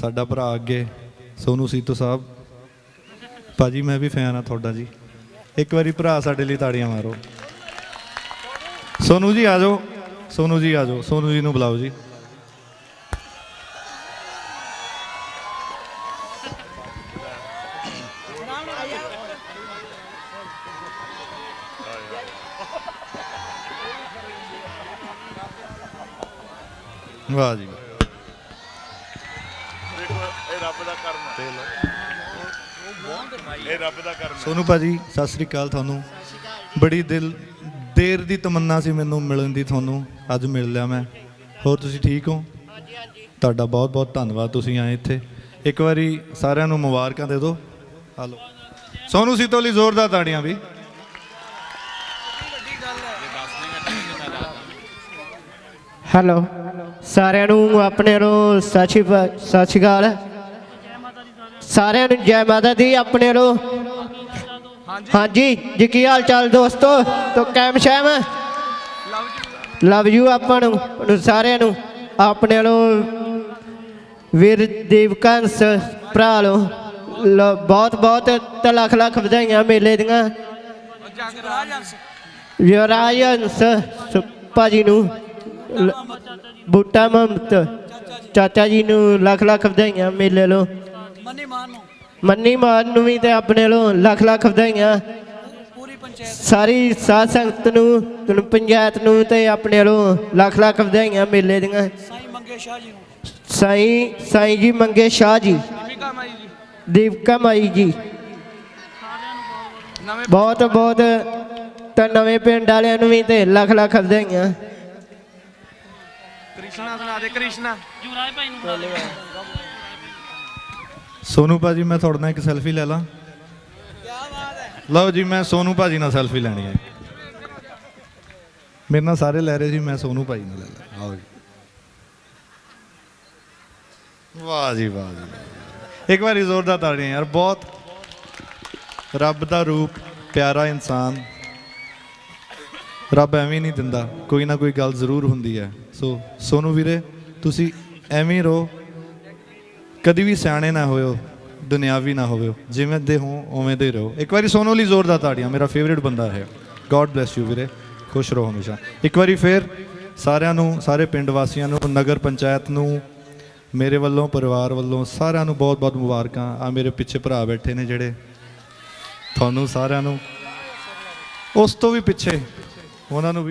ਸਾਡਾ ਭਰਾ ਅੱਗੇ, ਸੋਨੂ ਸੀਤੋ ਸਾਹਿਬ। ਭਾਜੀ, ਮੈਂ ਵੀ ਫੈਨ ਆ ਤੁਹਾਡਾ ਜੀ। ਇੱਕ ਵਾਰੀ ਭਰਾ ਸਾਡੇ ਲਈ ਤਾੜੀਆਂ ਮਾਰੋ। ਸੋਨੂ ਜੀ ਆ ਜਾਓ। ਸੋਨੂ ਜੀ ਆ ਜਾਓ। ਸੋਨੂ ਜੀ ਨੂੰ ਬੁਲਾਓ ਜੀ। ਵਾਹ ਜੀ ਰੱਬ ਦਾ ਕਰਮ ਹੈ। ਇਹ ਰੱਬ ਦਾ ਕਰਮ ਹੈ। ਸੋਨੂ ਭਾਜੀ ਸਤਿ ਸ੍ਰੀ ਅਕਾਲ ਤੁਹਾਨੂੰ। ਬੜੀ ਦਿਲ ਦੇਰ ਦੀ ਤਮੰਨਾ ਸੀ ਮੈਨੂੰ ਮਿਲਣ ਦੀ ਤੁਹਾਨੂੰ। ਅੱਜ ਮਿਲ ਲਿਆ ਮੈਂ। ਹੋਰ ਤੁਸੀਂ ਠੀਕ ਹੋ? ਹਾਂਜੀ ਹਾਂਜੀ। ਤੁਹਾਡਾ ਬਹੁਤ ਬਹੁਤ ਧੰਨਵਾਦ ਤੁਸੀਂ ਆਏ ਇੱਥੇ। ਇੱਕ ਵਾਰੀ ਸਾਰਿਆਂ ਨੂੰ ਮੁਬਾਰਕਾਂ ਦੇ ਦਿਓ। ਹਲੋ। ਸੋਨੂ ਸੀਤੋ ਲਈ ਜ਼ੋਰਦਾਰ ਤਾੜੀਆਂ ਵੀ। ਹੈਲੋ। ਸਾਰਿਆਂ ਨੂੰ ਆਪਣੇ ਨੂੰ ਸਤਿ ਸ਼੍ਰੀ ਅਕਾਲ- ਸਤਿ ਸ਼੍ਰੀ ਅਕਾਲ। ਸਾਰਿਆਂ ਨੂੰ ਜੈ ਮਾਤਾ ਦੀ ਆਪਣੇ ਨੂੰ ਹਾਂਜੀ। ਜੀ ਕੀ ਹਾਲ ਚਾਲ ਦੋਸਤੋ? ਤੋ ਕੈਮ ਸ਼ੈਮ? ਲਵ ਯੂ ਆਪਾਂ ਨੂੰ ਸਾਰਿਆਂ ਨੂੰ। ਆਪਣੇ ਨੂੰ ਵੀਰ ਦੇਵਕੰਸ ਭਰਾ ਲੋ ਬਹੁਤ ਬਹੁਤ ਤੇ ਲੱਖ ਲੱਖ ਵਧਾਈਆਂ ਮੇਲੇ ਦੀਆਂ। ਯੁਵਰਾਜੰਸ ਸ- ਭਾਜੀ ਨੂੰ ਲ- ਬੂਟਾ ਮਮਤ ਚਾਚਾ ਜੀ ਨੂੰ ਲੱਖ ਲੱਖ ਵਧਾਈਆਂ ਮੇਲੇ ਲੋ ਮੰਨੀ ਮਾਨ ਨੂੰ। ਮੰਨੀ ਮਾਨ ਨੂੰ ਵੀ ਤੇ ਆਪਣੇ ਲੋ ਲੱਖ ਲੱਖ ਵਧਾਈਆਂ। ਪੂਰੀ ਪੰਚਾਇਤ। ਸਾਰੀ ਸਾਧ ਸੰਗਤ ਨੂੰ ਤੁਨ ਪੰਚਾਇਤ ਨੂੰ ਤੇ ਆਪਣੇ ਲੋ ਲੱਖ ਲੱਖ ਵਧਾਈਆਂ ਮੇਲੇ ਦੀਆਂ। ਸਾਈਂ ਮੰਗੇ ਸ਼ਾਹ ਜੀ ਨੂੰ। ਸਾਈਂ ਸਾਈਂ ਜੀ ਮੰਗੇ ਸ਼ਾਹ ਜੀ। ਦੀਪਿਕਾ ਮਾਈ ਜੀ। ਦੀਪਕਾ ਮਾਈ ਜੀ। ਨਵੇਂ ਬਹੁਤ ਬਹੁਤ ਤੇ ਨਵੇਂ ਪਿੰਡ ਵਾਲਿਆਂ ਨੂੰ ਵੀ ਤੇ ਲੱਖ ਲੱਖ ਵਧਾਈਆਂ। ਕ੍ਰਿਸ਼ਨਾ ਸੁਣਾ ਦੇ ਕ੍ਰਿਸ਼ਨਾ। ਜੁਰਾਏ ਭਾਈ ਨੂੰ ਬੁਲਾ ਸੋਨੂ ਭਾਜੀ, ਮੈਂ ਤੁਹਾਡੇ ਨਾਲ ਇੱਕ ਸੈਲਫੀ ਲੈ ਲਾਂ। ਕੀ ਬਾਤ ਹੈ ਲਓ ਜੀ, ਮੈਂ ਸੋਨੂ ਭਾਜੀ ਨਾਲ ਸੈਲਫੀ ਲੈਣੀ ਹੈ। ਮੇਰੇ ਨਾਲ ਸਾਰੇ ਲੈ ਰਹੇ ਸੀ ਮੈਂ ਸੋਨੂ ਭਾਜੀ ਨਾਲ ਲੈ ਲਾਂ। ਆਓ ਜੀ। ਵਾਹ ਜੀ ਵਾਹ ਜੀ। ਇੱਕ ਵਾਰੀ ਜ਼ੋਰਦਾਰ ਤਾੜੀਆਂ ਯਾਰ, ਬਹੁਤ ਰੱਬ ਦਾ ਰੂਪ, ਪਿਆਰਾ ਇਨਸਾਨ। ਰੱਬ ਐਵੇਂ ਨਹੀਂ ਦਿੰਦਾ, ਕੋਈ ਨਾ ਕੋਈ ਗੱਲ ਜ਼ਰੂਰ ਹੁੰਦੀ ਹੈ। ਸੋ, ਸੋਨੂ ਵੀਰੇ, ਤੁਸੀਂ ਐਵੇਂ ਹੀ ਰਹੋ ਕਦੀ ਵੀ ਸਿਆਣੇ ਨਾ ਹੋਇਓ, ਦੁਨਿਆਵੀ ਨਾ ਹੋਵਿਓ, ਜਿਵੇਂ ਦੇ ਹੋ, ਉਵੇਂ ਦੇ ਰਹੋ। ਇੱਕ ਵਾਰੀ ਸੋਨੋ ਲਈ ਜ਼ੋਰਦਾਰ ਤਾੜੀਆਂ, ਮੇਰਾ ਫੇਵਰਿਟ ਬੰਦਾ ਹੈ। ਗੋਡ ਬlesਸ ਯੂ ਵੀਰੇ, ਖੁਸ਼ ਰਹੋ ਹਮੇਸ਼ਾ। ਇੱਕ ਵਾਰੀ ਫੇਰ ਸਾਰਿਆਂ ਨੂੰ, ਸਾਰੇ ਪਿੰਡ ਵਾਸੀਆਂ ਨੂੰ, ਨਗਰ ਪੰਚਾਇਤ ਨੂੰ, ਮੇਰੇ ਵੱਲੋਂ, ਪਰਿਵਾਰ ਵੱਲੋਂ ਸਾਰਿਆਂ ਨੂੰ ਬਹੁਤ-ਬਹੁਤ ਮੁਬਾਰਕਾਂ। ਆ ਮੇਰੇ ਪਿੱਛੇ ਭਰਾ ਬੈਠੇ ਨੇ ਜਿਹੜੇ, ਤੁਹਾਨੂੰ ਸਾਰਿਆਂ ਨੂੰ, ਉਸ ਤੋਂ ਵੀ ਪਿੱਛੇ, ਉਹਨਾਂ ਨੂੰ ਵੀ